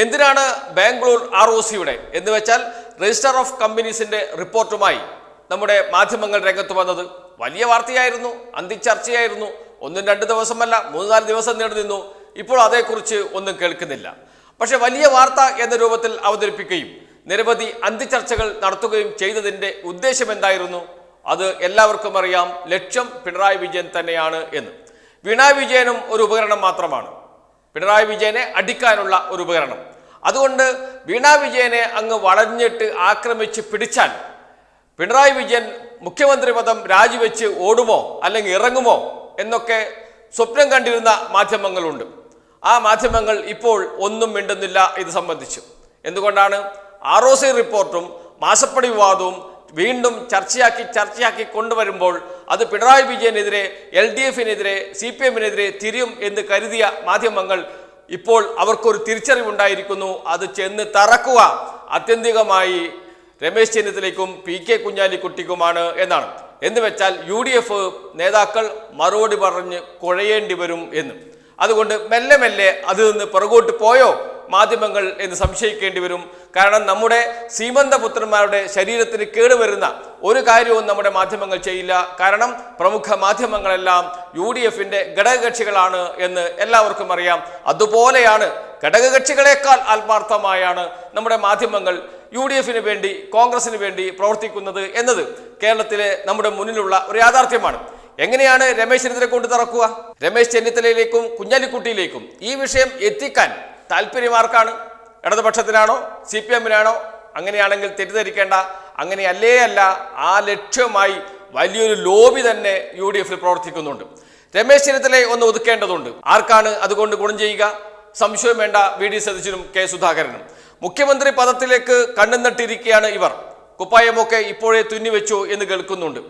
എന്തിനാണ് Bangalore R O സിയുടെ എന്ന് വെച്ചാൽ രജിസ്റ്റർ ഓഫ് കമ്പനീസിന്റെ റിപ്പോർട്ടുമായി നമ്മുടെ മാധ്യമങ്ങൾ രംഗത്ത് വന്നത്. വലിയ വാർത്തയായിരുന്നു അന്തിച്ചർച്ചയായിരുന്നു. ഒന്നും രണ്ട് ദിവസമല്ല മൂന്ന് നാല് ദിവസം നീണ്ടു നിന്നു. ഇപ്പോൾ അതേക്കുറിച്ച് ഒന്നും കേൾക്കുന്നില്ല. പക്ഷേ വലിയ വാർത്ത എന്ന രൂപത്തിൽ അവതരിപ്പിക്കുകയും നിരവധി അന്തിച്ചർച്ചകൾ നടത്തുകയും ചെയ്തതിന്റെ ഉദ്ദേശം എന്തായിരുന്നു? അത് എല്ലാവർക്കും അറിയാം ലക്ഷ്യം പിണറായി വിജയൻ തന്നെയാണ് എന്ന്. പിണറായി വിജയനും ഒരു ഉപകരണം മാത്രമാണ്. പിണറായി വിജയനെ അടിക്കാനുള്ള ഒരു ഉപകരണം. അതുകൊണ്ട് വീണ വിജയനെ അങ്ങ് വളഞ്ഞിട്ട് ആക്രമിച്ച് പിടിച്ചാൽ പിണറായി വിജയൻ മുഖ്യമന്ത്രി പദം രാജിവെച്ച് ഓടുമോ അല്ലെങ്കിൽ ഇറങ്ങുമോ എന്നൊക്കെ സ്വപ്നം കണ്ടിരുന്ന മാധ്യമങ്ങളുണ്ട്. ആ മാധ്യമങ്ങൾ ഇപ്പോൾ ഒന്നും മിണ്ടുന്നില്ല ഇത് സംബന്ധിച്ച്. എന്തുകൊണ്ടാണ്? ആർ ഒ സി റിപ്പോർട്ടും മാസപ്പടി വിവാദവും വീണ്ടും ചർച്ചയാക്കി ചർച്ചയാക്കി കൊണ്ടുവരുമ്പോൾ അത് പിണറായി വിജയനെതിരെ എൽ ഡി എഫിനെതിരെ സി പി എമ്മിനെതിരെ തിരിയും എന്ന് കരുതിയ മാധ്യമങ്ങൾ ഇപ്പോൾ അവർക്കൊരു തിരിച്ചറിവുണ്ടായിരിക്കുന്നു. അത് ചെന്ന് തറക്കുക ആത്യന്തികമായി രമേശ് ചെന്നിത്തലയ്ക്കും പി കെ കുഞ്ഞാലിക്കുട്ടിക്കുമാണ് എന്നാണ്. എന്ന് വെച്ചാൽ യു നേതാക്കൾ മറുപടി പറഞ്ഞ് കുഴയേണ്ടി വരും എന്ന്. അതുകൊണ്ട് മെല്ലെ മെല്ലെ അതിൽ നിന്ന് പുറകോട്ട് പോയോ? മാധ്യമങ്ങൾ എന്ന് സംശയിക്കേണ്ടി വരും. കാരണം നമ്മുടെ സീമന്തപുത്രന്മാരുടെ ശരീരത്തിന് കേടുവരുന്ന ഒരു കാര്യവും നമ്മുടെ മാധ്യമങ്ങൾ ചെയ്യില്ല. കാരണം പ്രമുഖ മാധ്യമങ്ങളെല്ലാം യു ഡി എഫിന്റെ ഘടകകക്ഷികളാണ് എന്ന് എല്ലാവർക്കും അറിയാം. അതുപോലെയാണ് ഘടകകക്ഷികളെക്കാൾ ആത്മാർത്ഥമായാണ് നമ്മുടെ മാധ്യമങ്ങൾ യു ഡി എഫിന് വേണ്ടി കോൺഗ്രസിന് വേണ്ടി പ്രവർത്തിക്കുന്നത് എന്നത് കേരളത്തിലെ നമ്മുടെ മുന്നിലുള്ള ഒരു യാഥാർത്ഥ്യമാണ്. എങ്ങനെയാണ് രമേശ് ചെന്നിത്തല കൊണ്ട് തറക്കുക? രമേശ് ചെന്നിത്തലയിലേക്കും കുഞ്ഞാലിക്കുട്ടിയിലേക്കും ഈ വിഷയം എത്തിക്കാൻ താല്പര്യമാർക്കാണ് ഇടതുപക്ഷത്തിനാണോ? സി പി എമ്മിനാണോ അങ്ങനെയാണെങ്കിൽ തെറ്റിദ്ധരിക്കേണ്ട അങ്ങനെയല്ലേ അല്ല ആ ലക്ഷ്യമായി വലിയൊരു ലോബി തന്നെ യു ഡി എഫിൽ പ്രവർത്തിക്കുന്നുണ്ട്. രമേശ് ചെന്നിത്തലയെ ഒന്ന് ഒതുക്കേണ്ടതുണ്ട്. ആർക്കാണ് അതുകൊണ്ട് ഗുണം ചെയ്യുക? സംശയം വേണ്ട വി ഡി സതീശനും കെ സുധാകരനും. മുഖ്യമന്ത്രി പദത്തിലേക്ക് കണ്ണുനട്ടിരിക്കുകയാണ് ഇവർ. കുപ്പായമൊക്കെ ഇപ്പോഴേ തുന്നിവെച്ചു എന്ന് കേൾക്കുന്നുണ്ട്.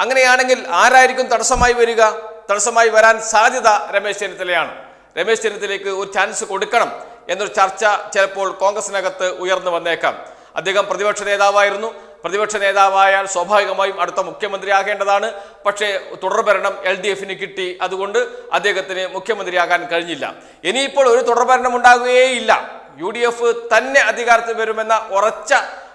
അങ്ങനെയാണെങ്കിൽ ആരായിരിക്കും തടസ്സമായി വരിക? തടസ്സമായി വരാൻ സാധ്യത രമേശ് ചെന്നിത്തലയാണ്. രമേശ് ചെന്നിത്തലയ്ക്ക് ഒരു ചാൻസ് കൊടുക്കണം എന്നൊരു ചർച്ച ചിലപ്പോൾ കോൺഗ്രസിനകത്ത് ഉയർന്നു വന്നേക്കാം. അദ്ദേഹം പ്രതിപക്ഷ നേതാവായിരുന്നു. പ്രതിപക്ഷ നേതാവായാൽ സ്വാഭാവികമായും അടുത്ത മുഖ്യമന്ത്രിയാകേണ്ടതാണ് പക്ഷേ തുടർഭരണം എൽ ഡി എഫിന് കിട്ടി. അതുകൊണ്ട് അദ്ദേഹത്തിന് മുഖ്യമന്ത്രിയാകാൻ കഴിഞ്ഞില്ല. ഇനിയിപ്പോൾ ഒരു തുടർഭരണം ഉണ്ടാകുകയേയില്ല. യു ഡി എഫ് തന്നെ അധികാരത്തിൽ വരുമെന്ന ഉറച്ച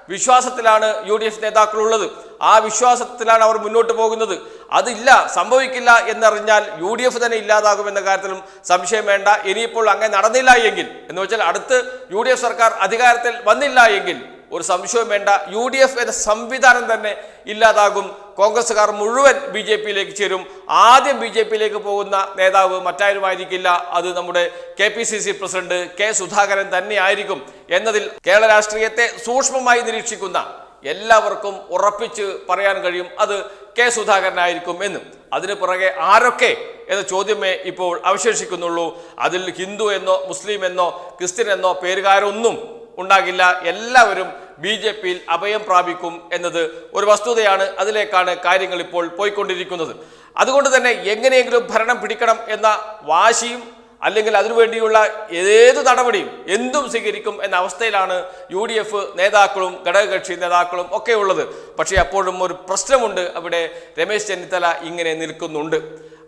വിശ്വാസത്തിലാണ് യു ഡി എഫ് നേതാക്കളുള്ളത്. ആ വിശ്വാസത്തിലാണ് അവർ മുന്നോട്ട് പോകുന്നത്. അതില്ല സംഭവിക്കില്ല എന്നറിഞ്ഞാൽ യു ഡി എഫ് തന്നെ ഇല്ലാതാകുമെന്ന കാര്യത്തിലും സംശയം വേണ്ട. ഇനിയിപ്പോൾ അങ്ങനെ നടന്നില്ല എങ്കിൽ എന്ന് വെച്ചാൽ അടുത്ത് യു ഡി എഫ് സർക്കാർ അധികാരത്തിൽ വന്നില്ല എങ്കിൽ ഒരു സംശയവും വേണ്ട. യു ഡി എഫ് എന്ന സംവിധാനം തന്നെ ഇല്ലാതാകും. കോൺഗ്രസ്സുകാർ മുഴുവൻ ബി ജെ പിയിലേക്ക് ചേരും. ആദ്യം ബി ജെ പിയിലേക്ക് പോകുന്ന നേതാവ് മറ്റാരുമായിരിക്കില്ല? അത് നമ്മുടെ K P C C president K Sudhakaran തന്നെയായിരിക്കും എന്നതിൽ കേരള രാഷ്ട്രീയത്തെ സൂക്ഷ്മമായി നിരീക്ഷിക്കുന്ന എല്ലാവർക്കും ഉറപ്പിച്ച് പറയാൻ കഴിയും അത് കെ സുധാകരനായിരിക്കും എന്നും. അതിന് പുറകെ ആരൊക്കെ എന്ന ചോദ്യമേ ഇപ്പോൾ അവശേഷിക്കുന്നുള്ളൂ. അതിൽ ഹിന്ദു എന്നോ മുസ്ലിം എന്നോ ക്രിസ്ത്യൻ എന്നോ പേരുകാരൊന്നും ഉണ്ടാകില്ല. എല്ലാവരും ബി ജെ പിയിൽ അഭയം പ്രാപിക്കും എന്നത് ഒരു വസ്തുതയാണ് അതിലേക്കാണ് കാര്യങ്ങൾ ഇപ്പോൾ പോയിക്കൊണ്ടിരിക്കുന്നത്. അതുകൊണ്ട് തന്നെ എങ്ങനെയെങ്കിലും ഭരണം പിടിക്കണം എന്ന വാശിയും അല്ലെങ്കിൽ അതിനുവേണ്ടിയുള്ള ഏത് നടപടിയും എന്തും സ്വീകരിക്കും എന്ന അവസ്ഥയിലാണ് യു ഡി എഫ് നേതാക്കളും ഘടകകക്ഷി നേതാക്കളും ഒക്കെ ഉള്ളത്. പക്ഷേ അപ്പോഴും ഒരു പ്രശ്നമുണ്ട് അവിടെ രമേശ് ചെന്നിത്തല ഇങ്ങനെ നിൽക്കുന്നുണ്ട്.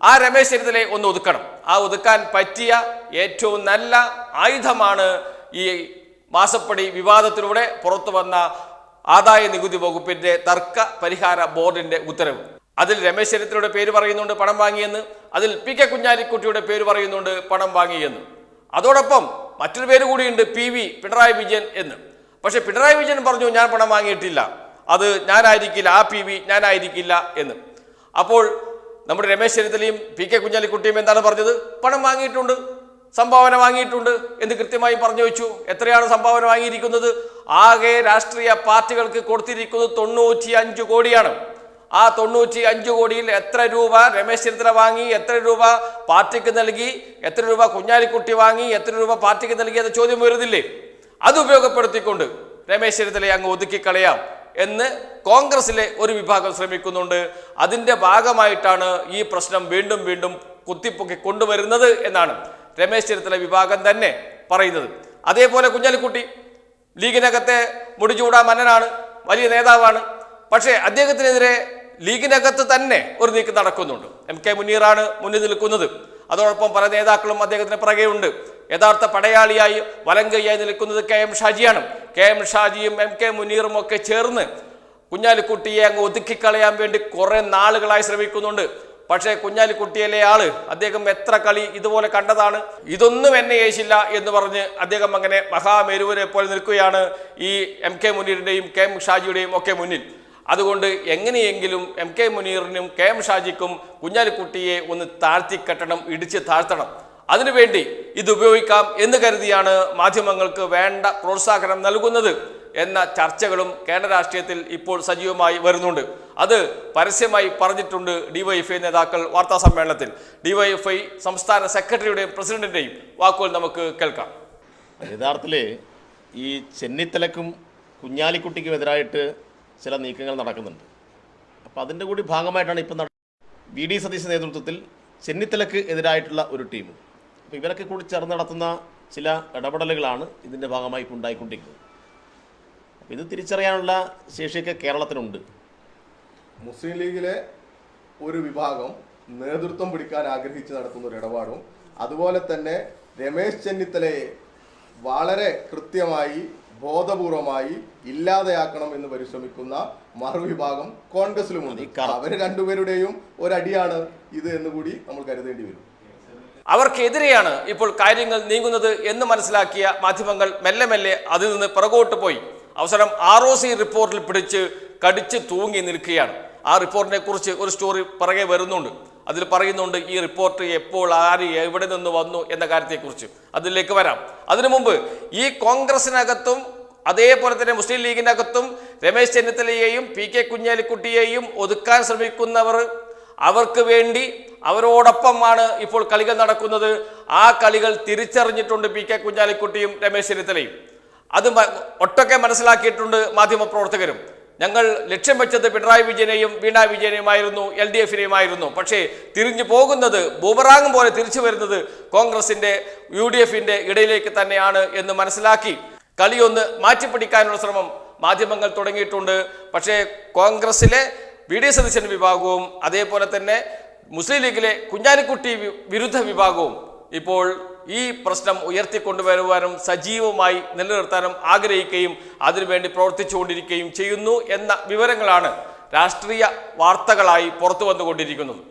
ആ രമേശ് ചെന്നിത്തലയെ ഒന്ന് ഒതുക്കണം. ആ ഒതുക്കാൻ പറ്റിയ ഏറ്റവും നല്ല ആയുധമാണ് ഈ മാസപ്പടി വിവാദത്തിലൂടെ പുറത്തു വന്ന ആദായ നികുതി വകുപ്പിന്റെ തർക്ക പരിഹാര ബോർഡിന്റെ ഉത്തരവ്. അതിൽ രമേശ് ചെന്നിത്തലയുടെ പേര് പറയുന്നുണ്ട് പണം വാങ്ങിയെന്ന്. അതിൽ പി കെ കുഞ്ഞാലിക്കുട്ടിയുടെ പേര് പറയുന്നുണ്ട് പണം വാങ്ങിയെന്ന് അതോടൊപ്പം മറ്റൊരു പേര് കൂടിയുണ്ട് പി വി പിണറായി വിജയൻ എന്ന്. പക്ഷേ പിണറായി വിജയൻ പറഞ്ഞു ഞാൻ പണം വാങ്ങിയിട്ടില്ല. അത് ഞാനായിരിക്കില്ല. ആ പി വി ഞാനായിരിക്കില്ല എന്ന്. അപ്പോൾ നമ്മുടെ രമേശ് ചെന്നിത്തലയും പി കെ കുഞ്ഞാലിക്കുട്ടിയും എന്താണ് പറഞ്ഞത്? പണം വാങ്ങിയിട്ടുണ്ട്. സംഭാവന വാങ്ങിയിട്ടുണ്ട് എന്ന് കൃത്യമായി പറഞ്ഞു വെച്ചു. എത്രയാണ് സംഭാവന വാങ്ങിയിരിക്കുന്നത്? ആകെ രാഷ്ട്രീയ പാർട്ടികൾക്ക് കൊടുത്തിരിക്കുന്നത് തൊണ്ണൂറ്റി അഞ്ച് കോടിയാണ്. ആ തൊണ്ണൂറ്റി അഞ്ച് കോടിയിൽ എത്ര രൂപ രമേശ് ചെന്നിത്തല വാങ്ങി എത്ര രൂപ പാർട്ടിക്ക് നൽകി എത്ര രൂപ കുഞ്ഞാലിക്കുട്ടി വാങ്ങി എത്ര രൂപ പാർട്ടിക്ക് നൽകി എന്ന ചോദ്യം വരുന്നില്ലേ അത് ഉപയോഗപ്പെടുത്തിക്കൊണ്ട് രമേശ് ചെന്നിത്തലയെ അങ്ങ് ഒതുക്കിക്കളയാം എന്ന് കോൺഗ്രസിലെ ഒരു വിഭാഗം ശ്രമിക്കുന്നുണ്ട്. അതിന്റെ ഭാഗമായിട്ടാണ് ഈ പ്രശ്നം വീണ്ടും വീണ്ടും കുത്തിപ്പൊക്കി കൊണ്ടുവരുന്നത് എന്നാണ് രമേശ് ചെന്നിത്തല വിഭാഗം തന്നെ പറയുന്നത്. അതേപോലെ കുഞ്ഞാലിക്കുട്ടി ലീഗിനകത്തെ മുടിചൂടാ മന്നനാണ് വലിയ നേതാവാണ്. പക്ഷേ അദ്ദേഹത്തിനെതിരെ ലീഗിനകത്ത് തന്നെ ഒരു നീക്കം നടക്കുന്നുണ്ട്. എം കെ മുനീറാണ് മുന്നിൽ നിൽക്കുന്നത്. അതോടൊപ്പം പല നേതാക്കളും അദ്ദേഹത്തിന് പിറകെയുണ്ട് യഥാർത്ഥ പടയാളിയായി വലങ്കയ്യായി നിൽക്കുന്നത് കെ എം ഷാജിയാണ്. കെ എം ഷാജിയും എം കെ മുനീറും ഒക്കെ ചേർന്ന് കുഞ്ഞാലിക്കുട്ടിയെ അങ്ങ് ഒതുക്കിക്കളയാൻ വേണ്ടി കുറെ നാളുകളായി ശ്രമിക്കുന്നുണ്ട്. പക്ഷേ കുഞ്ഞാലിക്കുട്ടിയിലെ ആൾ അദ്ദേഹം എത്ര കളി ഇതുപോലെ കണ്ടതാണ്? ഇതൊന്നും എന്നെ ഏശില്ല എന്ന് പറഞ്ഞ് അദ്ദേഹം അങ്ങനെ മഹാമേരുവരെ പോലെ നിൽക്കുകയാണ് ഈ എം കെ മുനീറിന്റെയും കെ എം ഷാജിയുടെയും ഒക്കെ മുന്നിൽ. അതുകൊണ്ട് എങ്ങനെയെങ്കിലും എം കെ മുനീറിനും കെ എം ഷാജിക്കും കുഞ്ഞാലിക്കുട്ടിയെ ഒന്ന് താഴ്ത്തിക്കെട്ടണം ഇടിച്ച് താഴ്ത്തണം. അതിനുവേണ്ടി ഇത് ഉപയോഗിക്കാം എന്ന് കരുതിയാണ് മാധ്യമങ്ങൾക്ക് വേണ്ട പ്രോത്സാഹനം നൽകുന്നത് എന്ന ചർച്ചകളും കേരള രാഷ്ട്രീയത്തിൽ ഇപ്പോൾ സജീവമായി വരുന്നുണ്ട്. അത് പരസ്യമായി പറഞ്ഞിട്ടുണ്ട് ഡിവൈഎഫ്ഐ നേതാക്കൾ വാർത്താ സമ്മേളനത്തിൽ. ഡിവൈഎഫ്ഐ സംസ്ഥാന സെക്രട്ടറിയുടെയും പ്രസിഡന്റിന്റെയും വാക്കുകൾ നമുക്ക് കേൾക്കാം. യഥാർത്ഥത്തിൽ ഈ ചെന്നിത്തലക്കും കുഞ്ഞാലിക്കുട്ടിക്കും എതിരായിട്ട് ചില നീക്കങ്ങൾ നടക്കുന്നുണ്ട്. അപ്പോൾ അതിന്റെ കൂടി ഭാഗമായിട്ടാണ് ഇപ്പം വി ഡി സതീശ നേതൃത്വത്തിൽ ചെന്നിത്തലക്ക് എതിരായിട്ടുള്ള ഒരു ടീം. അപ്പോൾ ഇവരൊക്കെ കൂടി ചേർന്ന് നടത്തുന്ന ചില ഇടപെടലുകളാണ് ഇതിന്റെ ഭാഗമായി ഇപ്പോൾ ഉണ്ടായിക്കൊണ്ടിരിക്കുന്നത്. അപ്പോൾ ഇത് തിരിച്ചറിയാനുള്ള ശേഷിയൊക്കെ കേരളത്തിനുണ്ട്. മുസ്ലിം ലീഗിലെ ഒരു വിഭാഗം നേതൃത്വം പിടിക്കാൻ ആഗ്രഹിച്ച് നടത്തുന്ന ഒരു ഇടപാടും അതുപോലെ തന്നെ രമേശ് ചെന്നിത്തലയെ വളരെ കൃത്യമായി ബോധപൂർവമായി ഇല്ലാതെയാക്കണം എന്ന് പരിശ്രമിക്കുന്ന മറുവിഭാഗം കോൺഗ്രസിലുമുണ്ട്. അവർ രണ്ടുപേരുടെയും ഒരടിയാണ് ഇത് എന്ന് കൂടി നമ്മൾ കരുതേണ്ടി വരും. അവർക്കെതിരെയാണ് ഇപ്പോൾ കാര്യങ്ങൾ നീങ്ങുന്നത് എന്ന് മനസ്സിലാക്കിയ മാധ്യമങ്ങൾ മെല്ലെ മെല്ലെ അതിൽ നിന്ന് പുറകോട്ട് പോയി. അവസരം ആർ ഒ സി റിപ്പോർട്ടിൽ പിടിച്ച് കടിച്ച് തൂങ്ങി നിൽക്കുകയാണ്. ആ റിപ്പോർട്ടിനെ കുറിച്ച് ഒരു സ്റ്റോറി പിറകെ വരുന്നുണ്ട്. അതിൽ പറയുന്നുണ്ട് ഈ റിപ്പോർട്ട് എപ്പോൾ ആര് എവിടെ നിന്ന് വന്നു? എന്ന കാര്യത്തെക്കുറിച്ച്. അതിലേക്ക് വരാം. അതിനു മുമ്പ് ഈ കോൺഗ്രസിനകത്തും അതേപോലെ തന്നെ മുസ്ലിം ലീഗിനകത്തും രമേശ് ചെന്നിത്തലയെയും പി കെ കുഞ്ഞാലിക്കുട്ടിയെയും ഒതുക്കാൻ ശ്രമിക്കുന്നവർ അവർക്ക് വേണ്ടി അവരോടൊപ്പമാണ് ഇപ്പോൾ കളികൾ നടക്കുന്നത്. ആ കളികൾ തിരിച്ചറിഞ്ഞിട്ടുണ്ട് പി കെ കുഞ്ഞാലിക്കുട്ടിയും രമേശ് ചെന്നിത്തലയും. അത് ഒട്ടൊക്കെ മനസ്സിലാക്കിയിട്ടുണ്ട് മാധ്യമപ്രവർത്തകരും. ഞങ്ങൾ ലക്ഷ്യം വെച്ചത് പിണറായി വിജയനെയും വീണ വിജയനെയുമായിരുന്നു എൽ ഡി എഫിനെയുമായിരുന്നു. പക്ഷേ തിരിഞ്ഞു പോകുന്നത് ബൂമറാങ് പോലെ തിരിച്ചു വരുന്നത് കോൺഗ്രസിന്റെ യു ഡി എഫിന്റെ ഇടയിലേക്ക് തന്നെയാണ് എന്ന് മനസ്സിലാക്കി കളിയൊന്ന് മാറ്റിപ്പിടിക്കാനുള്ള ശ്രമം മാധ്യമങ്ങൾ തുടങ്ങിയിട്ടുണ്ട്. പക്ഷേ കോൺഗ്രസിലെ വി ഡി സതീശൻ വിഭാഗവും അതേപോലെ തന്നെ മുസ്ലിം ലീഗിലെ കുഞ്ഞാലിക്കുട്ടി വിരുദ്ധ വിഭാഗവും ഇപ്പോൾ ഈ പ്രശ്നം ഉയർത്തിക്കൊണ്ടുവരുവാനും സജീവമായി നിലനിർത്താനും ആഗ്രഹിക്കുകയും അതിനുവേണ്ടി പ്രവർത്തിച്ചുകൊണ്ടിരിക്കുകയും ചെയ്യുന്നു എന്ന വിവരങ്ങളാണ് രാഷ്ട്രീയ വാർത്തകളായി പുറത്തു വന്നുകൊണ്ടിരിക്കുന്നത്